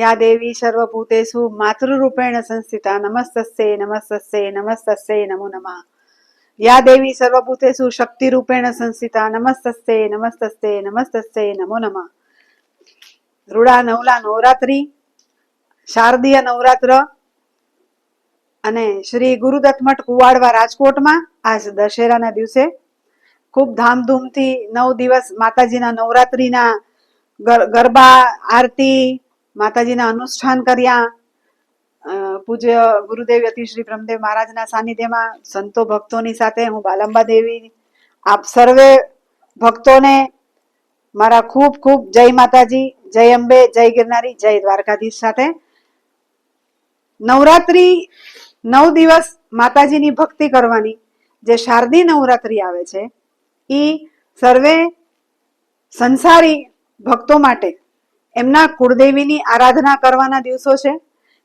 યા દેવી સર્વભૂતેષુ માતૃરૂપેણ સંસ્થિતા નમસ્તસ્યે નમસ્તસ્યે નમસ્તસ્યે નમો નમઃ યા દેવી સર્વભૂતેષુ શક્તિરૂપેણ સંસ્થિતા નમસ્તસ્યે નમસ્તસ્યે નમસ્તસ્યે નમો નમઃ રૂડા નવલા નવરાત્રી શારદીય નવરાત્ર અને શ્રી ગુરુદત્ત મઠ કુવાડવા રાજકોટમાં આજ દશેરાના દિવસે ખૂબ ધામધૂમથી નવ દિવસ માતાજીના નવરાત્રીના ગર- ગરબા, આરતી માતાજીના અનુષ્ઠાન કર્યા. પૂજ્ય ગુરુદેવ યતિ શ્રી બ્રહ્મદેવ મહારાજના સાનિધ્યમાં સંતો ભક્તોની સાથે હું બાલંબા દેવી, આપ સર્વે ભક્તોને મારા ખૂબ ખૂબ જય માતાજી, જય અંબે, જય ગિરનારી, જય દ્વારકાધીશ સાથે. નવરાત્રી નવ દિવસ માતાજીની ભક્તિ કરવાની જે શારદી નવરાત્રી આવે છે એ સર્વે સંસારી ભક્તો માટે એમના કુળદેવીની આરાધના કરવાના દિવસો છે.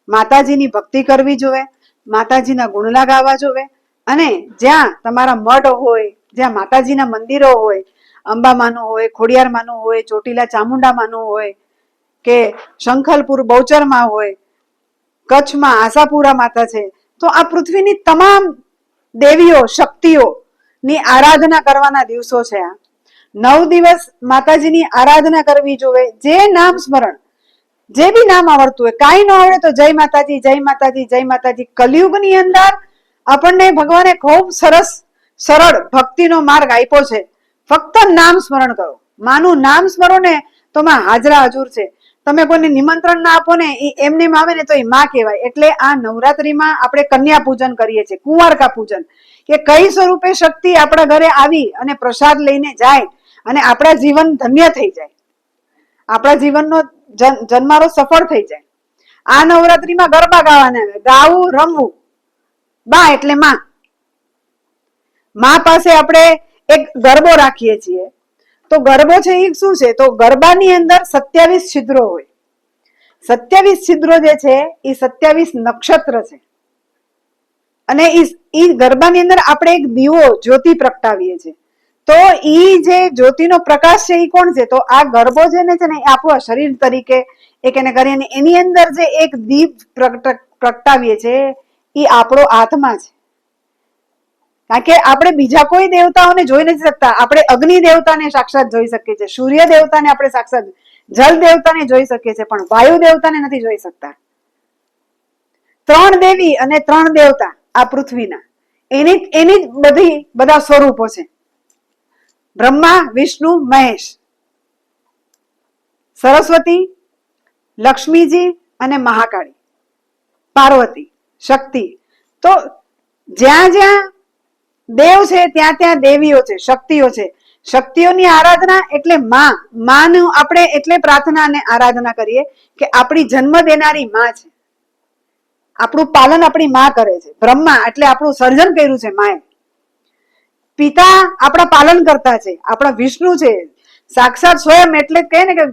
માતાજીની ભક્તિ કરવી જોવે, માતાજીના ગુણલા ગાવા જોવે, અને જ્યાં તમારા મઠ હોય, જ્યાં માતાજીના મંદિરો હોય, અંબામાનું હોય, ખોડિયારમાંનું હોય, ચોટીલા ચામુંડામાંનું હોય, કે શંખલપુર બહુચરમાં હોય, કચ્છમાં આશાપુરા માતા છે, તો આ પૃથ્વીની તમામ દેવીઓ શક્તિઓ ની આરાધના કરવાના દિવસો છે આ. નવ દિવસ માતાજીની આરાધના કરવી જોવે, જે નામ સ્મરણ, જે બી નામ આવડતું હોય, કાંઈ ન આવડે તો જય માતાજી જય માતાજી જય માતાજી. કલયુગની અંદર આપણને ભગવાને ખૂબ સરસ, સરળ ભક્તિનો માર્ગ આપ્યો છે. ફક્ત નામ સ્મરણ કરો. માનું નામ સ્મરો ને તો માં હાજરા હજુર છે. તમે કોઈને નિમંત્રણ ના આપો ને એ એમને આવે ને તો એ માં કહેવાય. એટલે આ નવરાત્રીમાં આપણે કન્યા પૂજન કરીએ છીએ, કુંવારકા પૂજન. કે કઈ સ્વરૂપે શક્તિ આપણા ઘરે આવી અને પ્રસાદ લઈને જાય અને આપણા જીવન ધન્ય થઈ જાય. આપણા જીવનનો જન્મારો સફળ થઈ જાય. આ નવરાત્રીમાં ગરબા ગાવાના આવે. ગાવું, રમવું. બા એટલે માં. માં પાસે આપણે એક ગરબો રાખીએ છીએ. તો ગરબો છે એ શું છે? તો ગરબાની અંદર સત્યાવીસ છિદ્રો હોય. સત્યાવીસ છિદ્રો જે છે એ સત્યાવીસ નક્ષત્ર છે. અને ઈ ગરબાની અંદર આપણે એક દીવો જ્યોતિ પ્રગટાવીએ છીએ. તો ઈ જે જ્યોતિનો પ્રકાશ છે એ કોણ છે? તો આ ગરબો છે ને છે ને આપણું શરીર તરીકે એક એને કરીએ અને એની અંદર જે એક દીપ પ્રગટાવીએ છીએ એ આપણો આત્મા છે. કારણ કે આપણે બીજા કોઈ દેવતાઓને જોઈ નથી શકતા. આપણે અગ્નિ દેવતાને સાક્ષાત જોઈ શકીએ છીએ. સૂર્ય દેવતાને આપણે સાક્ષાત જલ દેવતાને જોઈ શકીએ છીએ, પણ વાયુ દેવતાને નથી જોઈ શકતા. ત્રણ દેવી અને ત્રણ દેવતા આ પૃથ્વીના. એની એની જ બધી બધા સ્વરૂપો છે. બ્રહ્મા, વિષ્ણુ, મહેશ. સરસ્વતી, લક્ષ્મીજી અને મહાકાળી. પાર્વતી, શક્તિ. તો જ્યાં જ્યાં દેવ છે, ત્યાં ત્યાં દેવીઓ છે, શક્તિઓ છે. શક્તિઓની આરાધના એટલે માં. માનું આપણે એટલે પ્રાર્થના અને આરાધના કરીએ કે આપણી જન્મ દેનારી માં છે. આપણું પાલન આપણી માં કરે છે. બ્રહ્મા એટલે આપણું સર્જન કર્યું છે માએ. પિતા આપણા પાલન કરતા છે, આપણા વિષ્ણુ છે. સાક્ષાત સ્વયં એટલે કહે ને કે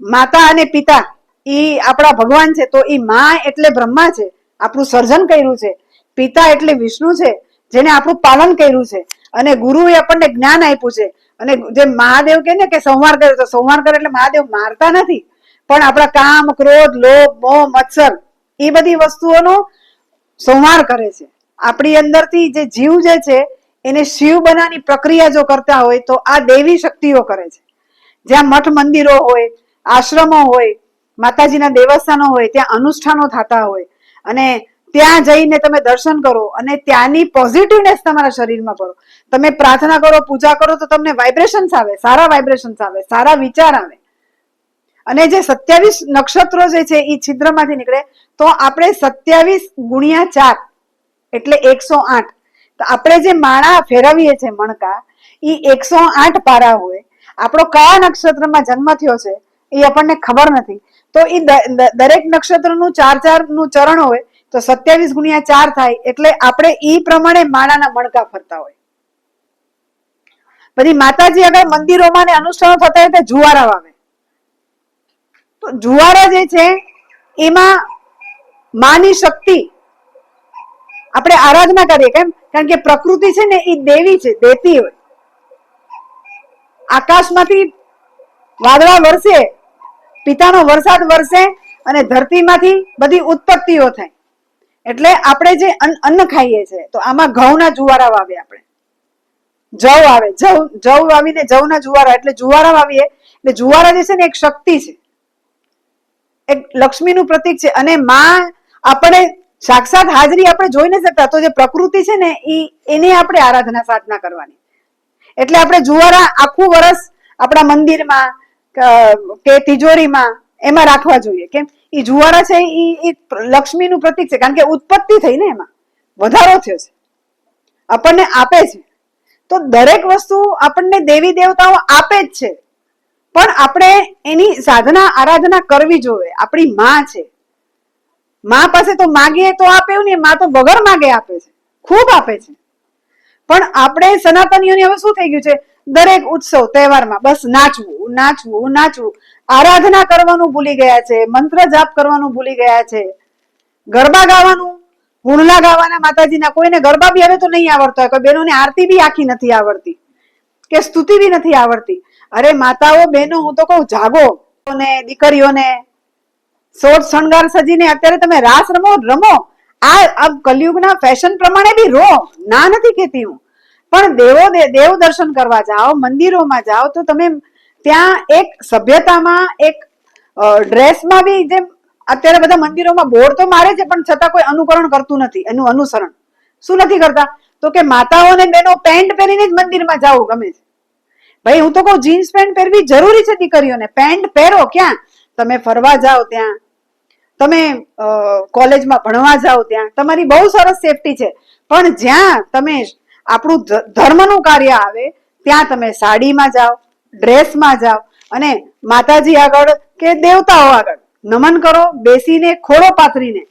માતા અને પિતા એ આપણા ભગવાન છે, તો એ મા એટલે બ્રહ્મા છે, આપણું સર્જન કર્યું છે. પિતા એટલે વિષ્ણુ છે જેને આપણું પાલન કર્યું છે. અને ગુરુએ આપણને જ્ઞાન આપ્યું છે. અને જે મહાદેવ કે ને કે સંહાર કર્યો તો સંહાર કરે એટલે મહાદેવ મારતા નથી. પણ આપણા કામ, ક્રોધ, લોભ, મોહ, મત્સર એ બધી વસ્તુઓનો સંહાર કરે છે. આપણી અંદરથી જે જીવ જે છે એને શિવ બનાની પ્રક્રિયા જો કરતા હોય તો આ દેવી શક્તિઓ કરે છે. જ્યાં મઠ મંદિરો હોય, આશ્રમો હોય, માતાજીના દેવસ્થાનો હોય, ત્યાં અનુષ્ઠાનો થતા હોય અને ત્યાં જઈને તમે દર્શન કરો અને ત્યાંની પોઝિટિવનેસ તમારા શરીરમાં કરો તમે પ્રાર્થના કરો, પૂજા કરો તો તમને વાઇબ્રેશન્સ આવે, સારા વાઇબ્રેશન્સ આવે, સારા વિચાર આવે. અને જે સત્યાવીસ નક્ષત્રો જે છે એ છિદ્રમાંથી નીકળે, તો આપણે સત્યાવીસ ગુણ્યા ચાર એટલે એકસો આઠ. આપણે જે માળા ફેરવીએ છીએ મણકા એ એકસો આઠ પારા હોય. આપણો કયા નક્ષત્રમાં જન્મ થયો છે એ આપણને ખબર નથી. તો એ દરેક નક્ષત્રનું ચાર ચારનું ચરણ હોય, તો સત્યાવીસ ગુણ્યા ચાર થાય, એટલે આપણે એ પ્રમાણે માળાના મણકા ફરતા હોય. પછી માતાજી આગળ મંદિરોમાં ને અનુષ્ઠાનો થતા હોય તો જુવારા વાવે તો જુવારા જે છે, એમાં માની શક્તિ આપણે આરાધના કરીએ, કેમ? કારણ કે પ્રકૃતિ છે ને એ દેવી છે, દેતી હોય. આકાશમાંથી વાદળા વરસે, પિતાનો વરસાદ વરસે અને ધરતીમાંથી બધી ઉત્પત્તિઓ થાય. એટલે આપણે જે અન્ન ખાઈએ છીએ તો આમાં ઘઉંના જુવારા વાવીએ આપણે. જવ આવે, જવ જવ વાવીને જવના જુવારા, એટલે જુવારા વાવીએ, એટલે જુવારા જે છે ને એક શક્તિ છે. એક લક્ષ્મીનું પ્રતીક છે અને માં આપણે સાક્ષાત હાજરી આપણે જોઈ નથી શકતા. તો જે પ્રકૃતિ છે ને એ એની આપણે આરાધના સાધના કરવાની. એટલે આપણે જુવારા આખું વર્ષ આપણા મંદિરમાં, કે તિજોરીમાં એમાં રાખવા જોઈએ. કેમ? એ જુવારા છે એ લક્ષ્મીનું પ્રતીક છે. કારણ કે ઉત્પત્તિ થઈ ને એમાં. વધારો થયો છે. આપણને આપે છે. તો દરેક વસ્તુ આપણને દેવી દેવતાઓ આપે જ છે. પણ આપણે એની સાધના, આરાધના કરવી જોઈએ. આપણી માં છે. માં પાસે તો માગીએ તો આપે એવું માં તો વગર માગે આપે છે. ખૂબ આપે છે. પણ આપણે સનાતનીઓને હવે શું થઈ ગયું છે? દરેક ઉત્સવ, તહેવારમાં બસ નાચવું નાચવું નાચવું. આરાધના કરવાનું ભૂલી ગયા છે, મંત્ર જાપ કરવાનું ભૂલી ગયા છે. ગરબા ગાવાનું હુણલા ગાવાના માતાજીના, કોઈને ગરબા બી હવે તો નહીં આવડતો હોય, કોઈ બહેનોને આરતી બી આખી નથી આવડતી. કે સ્તુતિ બી નથી આવડતી. અરે માતાઓ, બહેનો, હું તો કહું, જાગો. ને દીકરીઓને સોટ શણગાર સજીને અત્યારે તમે રાસ રમો રમો. આ કલયુગના ફેશન પ્રમાણે બી રો ના નથી કહેતી હું. પણ દેવો દેવ દર્શન કરવા જાઓ, મંદિરોમાં જાઓ, તો તમે ત્યાં એક સભ્યતામાં, એક ડ્રેસમાં બી જેમ અત્યારે બધા મંદિરોમાં બોર્ડ તો મારે છે, પણ છતાં કોઈ અનુકરણ કરતું નથી, એનું અનુસરણ. શું નથી કરતા? તો કે માતાઓ અને બહેનો પેન્ટ પહેરીને જ મંદિરમાં જાવું ગમે છે. ભાઈ, હું તો કહું, જીન્સ પેન્ટ પહેરવી જરૂરી છે દીકરીઓને. પેન્ટ પહેરો ક્યાં? તમે ફરવા જાઓ ત્યાં. તમે કોલેજમાં ભણવા જાઓ ત્યાં, તમારી બહુ સરસ સેફટી છે. પણ જ્યાં તમે આપણું ધર્મનું કાર્ય આવે, ત્યાં તમે સાડીમાં જાઓ, ડ્રેસમાં જાઓ અને માતાજી આગળ કે દેવતાઓ આગળ નમન કરો, બેસીને ખોળો પાથરીને.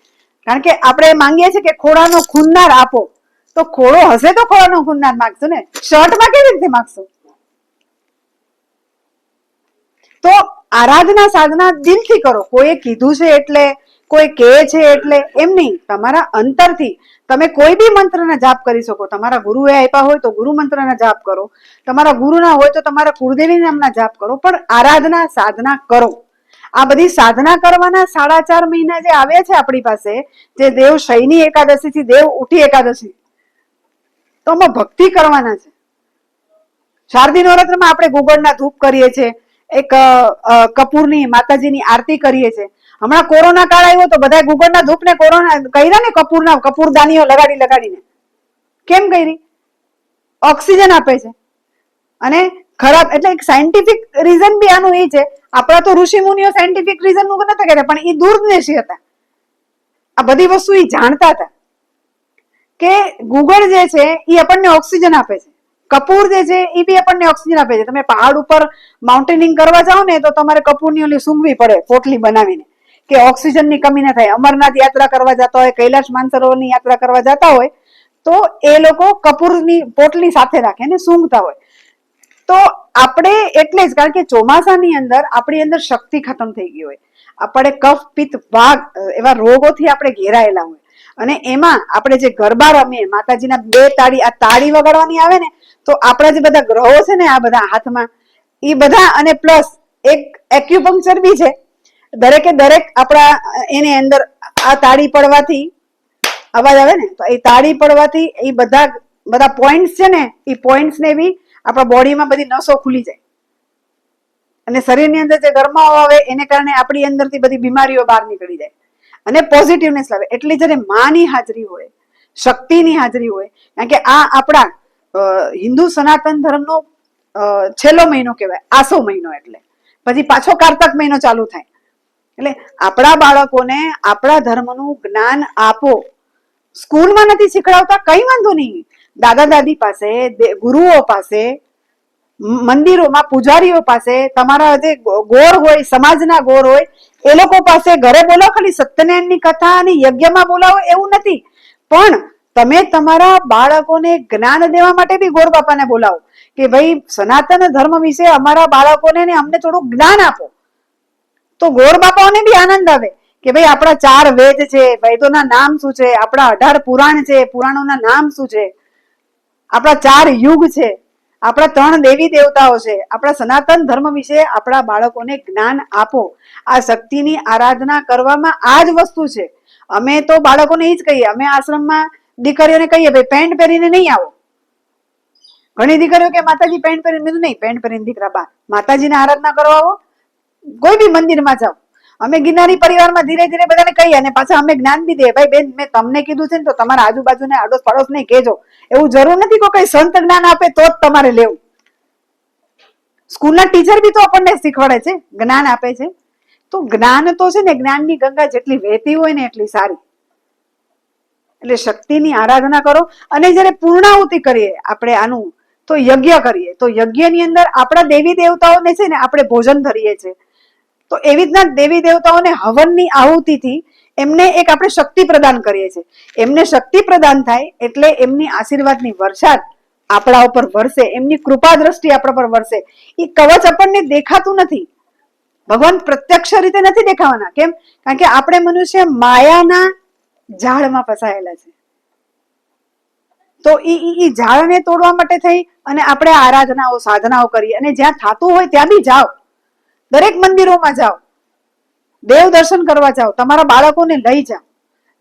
કારણ કે આપણે માંગીએ છીએ કે ખોળાનો ખૂનનાર આપો. તો ખોળો હશે તો ખોળાનો ખૂનનાર માગશો ને? શર્ટમાં કેવી રીતે માગશો? તો આરાધના સાધના દિલથી કરો. કોઈએ કીધું છે એટલે, કોઈ કહે છે એટલે, એમ નહીં. તમારા અંતરથી તમે કોઈ બી મંત્રના જાપ કરી શકો. તમારા ગુરુએ આપ્યા હોય તો ગુરુ મંત્રના જાપ કરો. તમારા ગુરુના હોય તો તમારા કુળદેવી નામના જાપ કરો. પણ આરાધના સાધના કરો. આ બધી સાધના કરવાના સાડા ચાર મહિના જે આવ્યા છે આપણી પાસે, જે દેવ શૈની એકાદશી થી દેવ ઉઠી એકાદશી, તો આમાં ભક્તિ કરવાના છે. શારદી નવરાત્રમાં આપણે ગોગળના ધૂપ કરીએ છીએ. એક કપૂરની માતાજીની આરતી કરીએ છીએ. હમણાં કોરોના કાળ આવ્યો તો બધા ગુગળના ધૂપ ને કોરોના કર્યા ને કપૂરના, કપૂરદાનીઓ લગાડી, લગાડીને. કેમ કરી? ઓક્સિજન આપે છે. અને ખરાબ, એટલે એક સાયન્ટિફિક રીઝન બી આનું એ છે. આપણા તો ઋષિ મુનિઓ સાયન્ટિફિક રીઝનનું નતા કહેતા પણ એ દૂરદેશી હતા. આ બધી વસ્તુ એ જાણતા હતા કે ગુગળ જે છે એ આપણને ઓક્સિજન આપે છે. કપૂર જે છે એ બી આપણને ઓક્સિજન આપે છે. તમે પહાડ ઉપર માઉન્ટેનિંગ કરવા જાઓ ને, તો તમારે કપૂરની ઓલી સૂંઘવી પડે પોટલી બનાવીને, કે ઓક્સિજનની કમી ના થાય. અમરનાથ યાત્રા કરવા જતા હોય, કૈલાશ માનસરોવરની યાત્રા કરવા જતા હોય, તો એ લોકો કપૂરની પોટલી સાથે રાખે અને સૂંઘતા હોય. તો આપણે એટલે જ, કારણ કે ચોમાસાની અંદર આપણી અંદર શક્તિ ખતમ થઈ ગઈ હોય. આપણે કફ, પિત્ત, વાઘ, એવા રોગોથી આપણે ઘેરાયેલા હોય. અને એમાં આપણે જે ગરબા રમીએ, માતાજીના બે તાળી, આ તાળી વગાડવાની આવે ને તો આપણા જે બધા ગ્રહો છે ને આ બધા હાથમાં એ બધા અને પ્લસ એક એક્યુપંક્ચર બી છે. દરેકે દરેક આપણા એની અંદર આ તાળી પડવાથી, અવાજ આવે ને, તો એ તાળી પડવાથી એ બધા બધા પોઈન્ટ્સ છે ને એ પોઈન્ટ્સ ને બી આપણા બોડીમાં બધી નસો ખુલી જાય. અને શરીરની અંદર જે ગરમાવો આવે, એને કારણે આપણી અંદરથી બધી બીમારીઓ બહાર નીકળી જાય. અને પોઝિટિવનેસ લાવે. એટલે જ્યારે માની હાજરી હોય, શક્તિની હાજરી હોય, કારણ કે આ આપણા હિન્દુ સનાતન ધર્મનો છેલ્લો મહિનો કહેવાય, આસો મહિનો એટલે. પછી પાછો કારતક મહિનો ચાલુ થાય. એટલે આપણા બાળકોને આપણા ધર્મનું જ્ઞાન આપો. સ્કૂલમાં નથી શીખડાવતા, કઈ વાંધો નહીં. દાદા દાદી પાસે ગુરુઓ પાસે મંદિરોમાં પૂજારીઓ પાસે, તમારા જે ગોર હોય, સમાજના ગોર હોય, એ લોકો પાસે ઘરે બોલાવો, ખાલી સત્યનારાયણની કથા અને યજ્ઞમાં બોલાવો એવું નથી. પણ તમે તમારા બાળકોને જ્ઞાન દેવા માટે બી ગોર બાપાને બોલાવો કે ભાઈ, સનાતન ધર્મ વિશે અમારા બાળકોને ને અમને થોડું જ્ઞાન આપો. તો ગોર બાપાઓને બી આનંદ આવે કે ભાઈ, આપણા ચાર વેદ છે, વેદોના નામ શું છે, આપણા અઢાર પુરાણ છે, પુરાણોના નામ શું છે, આપણા ચાર યુગ છે, આપણા ત્રણ દેવી દેવતાઓ છે, આપણા સનાતન ધર્મ વિશે આપણા બાળકોને જ્ઞાન આપો. આ શક્તિની આરાધના કરવામાં આ જ વસ્તુ છે. અમે તો બાળકોને એ જ કહીએ, અમે આશ્રમમાં દીકરીઓને કહીએ, ભાઈ, પેન્ટ પહેરીને નહીં આવો. ઘણી દીકરીઓ કે, માતાજી, પેન્ટ પહેરીને. મેં નહીં, પેન્ટ પહેરીને દીકરા, બા, માતાજીને આરાધના કરવા આવો. કોઈ બી મંદિરમાં જાઓ. અમે ગિરનારી પરિવારમાં ધીરે ધીરે બધાને કહીએ અને પાછા અમે જ્ઞાન બી દઈએ, ભાઈ, બેન, મેં તમને કીધું છે ને, તો તમારા આજુબાજુને આડોશ પાડોશ નહીં કહેજો. એવું જરૂર નથી કો કઈ સંત જ્ઞાન આપે તો જ તમારે લેવું. સ્કૂલના ટીચર બી તો આપણને શીખવાડે છે, જ્ઞાન આપે છે. તો જ્ઞાન તો છે ને, જ્ઞાનની ગંગા જેટલી વહેતી હોય ને, એટલી સારી. એટલે શક્તિની આરાધના કરો અને જ્યારે પૂર્ણાહુતિ કરીએ આપણે આનું, તો યજ્ઞ કરીએ. તો યજ્ઞની અંદર આપણા દેવી દેવતાઓને છે ને આપણે ભોજન ધરીએ છીએ. તો એવી રીતના દેવી દેવતાઓને હવનની આહુતિથી એમને એક આપણે શક્તિ પ્રદાન કરીએ છીએ. એમને શક્તિ પ્રદાન થાય એટલે એમની આશીર્વાદની વરસાદ આપણા ઉપર વરસે, એમની કૃપા દ્રષ્ટિ આપણા પર વરસે. એ કવચ આપણને દેખાતું નથી. ભગવાન પ્રત્યક્ષ રીતે નથી દેખાવાના. કેમ? કારણ કે આપણે મનુષ્ય માયાના ઝાડમાં ફસાયેલા છે. તો એ ઈ ઝાડને તોડવા માટે થઈ અને આપણે આરાધનાઓ, સાધનાઓ કરીએ અને જ્યાં થતું હોય ત્યાં બી જાઓ. દરેક મંદિરોમાં જાઓ. દેવ દર્શન કરવા જાઓ. તમારા બાળકોને લઈ જાઓ.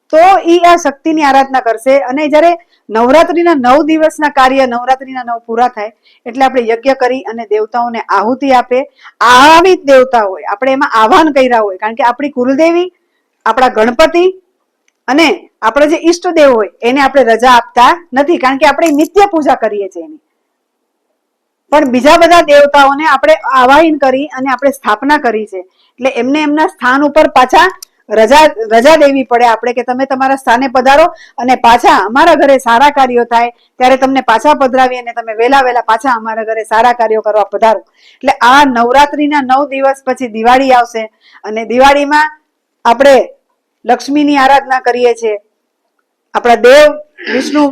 તો એ આ શક્તિની આરાધના કરશે અને જ્યારે નવરાત્રિના નવ દિવસના કાર્ય નવરાત્રિના નવ પૂરા થાય એટલે આપણે યજ્ઞ કરી અને દેવતાઓને આહુતિ આપે. આવી જ દેવતા હોય. આપણે એમાં આહવાન કર્યા હોય. કારણ કે આપણી કુલદેવી, આપણા ગણપતિ અને આપણે જે ઈષ્ટદેવ હોય, એને આપણે રજા આપતા નથી, કારણ કે આપણે નિત્ય પૂજા કરીએ છીએ એની. પણ બીજા બધા દેવતાઓને આપણે આવાહીન કરી અને આપણે સ્થાપના કરી છે. એટલે એમને એમના સ્થાન ઉપર પાછા રજા રજા દેવી પડે આપણે કે તમે તમારા સ્થાને પધારો અને પાછા અમારા ઘરે સારા કાર્યો થાય, ત્યારે તમને પાછા પધરાવી અને તમે વહેલા વહેલા પાછા અમારા ઘરે સારા કાર્યો કરવા પધારો. એટલે આ નવરાત્રીના નવ દિવસ પછી દિવાળી આવશે અને દિવાળીમાં આપણે લક્ષ્મીની આરાધના કરીએ છીએ આપણા દેવ વિષ્ણુ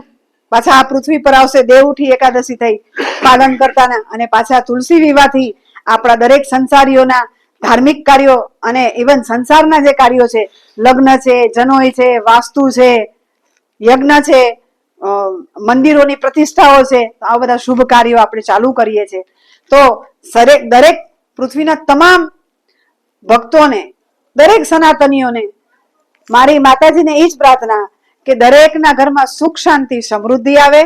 પાછા આ પૃથ્વી પર આવશે, દેવ ઉઠી એકાદશી થઈ, પાલન કરતાના અને પાછા તુલસી વિવાહથી આપણા દરેક સંસારીઓના ધાર્મિક કાર્યો અને ઇવન સંસારના જે કાર્યો છે, લગ્ન છે જનોય છે, વાસ્તુ છે, યજ્ઞ છે મંદિરોની પ્રતિષ્ઠાઓ છે આ બધા શુભ કાર્યો આપણે ચાલુ કરીએ છીએ. તો સરેક દરેક પૃથ્વીના તમામ ભક્તોને, દરેક સનાતનીઓને મારી માતાજીને એ જ પ્રાર્થના કે દરેકના ઘરમાં સુખ, શાંતિ, સમૃદ્ધિ આવે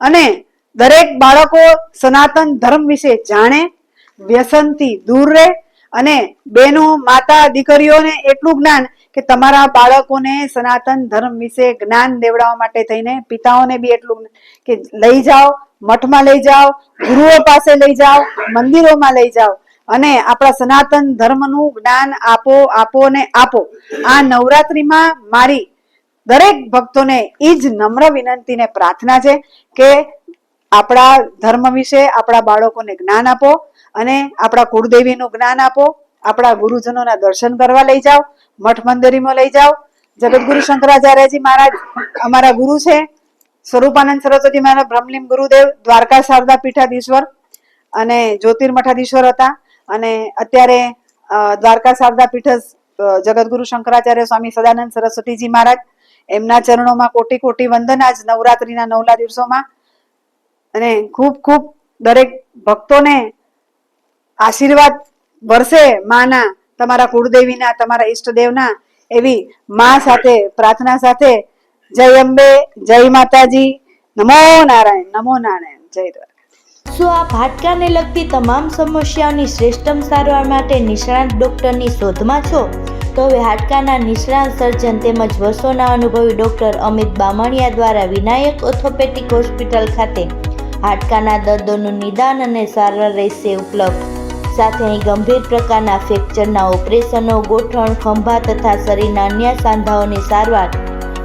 અને દરેક બાળકો સનાતન ધર્મ વિશે જાણે, વ્યસનથી દૂર રહે અને બેનો માતા, દીકરીઓને એટલું જ્ઞાન કે તમારા બાળકોને સનાતન ધર્મ વિશે જ્ઞાન દેવડાવવા માટે થઈને પિતાઓને બી એટલું કે લઈ જાઓ, મઠમાં લઈ જાઓ, ગુરુઓ પાસે લઈ જાઓ, મંદિરોમાં લઈ જાઓ. અને આપણા સનાતન ધર્મનું જ્ઞાન આપો આપો ને આપો. આ નવરાત્રીમાં મારી દરેક ભક્તોને એ જ નમ્ર વિનંતી ને પ્રાર્થના છે કે આપણા ધર્મ વિશે આપણા બાળકોને જ્ઞાન આપો અને આપણા કુળદેવીનું જ્ઞાન આપો, આપણા ગુરુજનોના દર્શન કરવા લઈ જાઓ, મઠ મંદિરમાં લઈ જાઓ. જગતગુરુ શંકરાચાર્યજી મહારાજ અમારા ગુરુ છે. સ્વરૂપાનંદ સરસ્વતી મહારાજ બ્રહ્મલિમ ગુરુદેવ દ્વારકા શારદા પીઠાધીશ્વર અને જ્યોતિર્મઠાધીશ્વર હતા. અને અત્યારે દ્વારકા શારદા પીઠ અ, જગતગુરુ શંકરાચાર્ય સ્વામી સદાનંદ સરસ્વતીજી મહારાજ એમના ચરણોમાં કોટી કોટી વંદન આજ નવરાત્રીના નવલા દિવસોમાં. અને ખૂબ ખૂબ દરેક ભક્તોને આશીર્વાદ વરસે માના તમારા કુળદેવીના તમારા ઈષ્ટદેવના એવી મા સાથે પ્રાર્થના સાથે જય અંબે જય માતાજી નમો નારાયણ નમો નારાયણ જય શું આપ હાડકાને લગતી તમામ સમસ્યાઓની શ્રેષ્ઠમ સારવાર માટે નિષ્ણાંત ડૉક્ટરની શોધમાં છો? તો હવે હાડકાના નિષ્ણાંત સર્જન તેમજ વર્ષોના અનુભવી ડૉક્ટર અમિત બામણિયા દ્વારા વિનાયક ઓર્થોપેટિક હોસ્પિટલ ખાતે હાડકાના દર્દોનું નિદાન અને સારવાર રહેશે ઉપલબ્ધ. સાથે અહીં ગંભીર પ્રકારના ફ્રેક્ચરના ઓપરેશનો ગોઠણ ખંભા તથા શરીરના અન્ય સાંધાઓની સારવાર,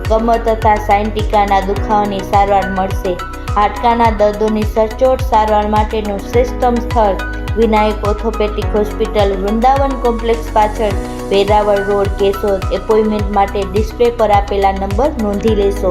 કમર તથા સાયન્ટિકાના દુખાવાની સારવાર મળશે. હાડકાના દર્દોની સચોટ સારવાર માટેનું શ્રેષ્ઠમ સ્થળ, Vinayak orthopaedic hospital, Vrindavan complex પાછળ, વેરાવળ રોડ, કેશોદ, એપોઇન્ટમેન્ટ માટે ડિસ્પ્લે પર આપેલા નંબર નોંધી લેશો.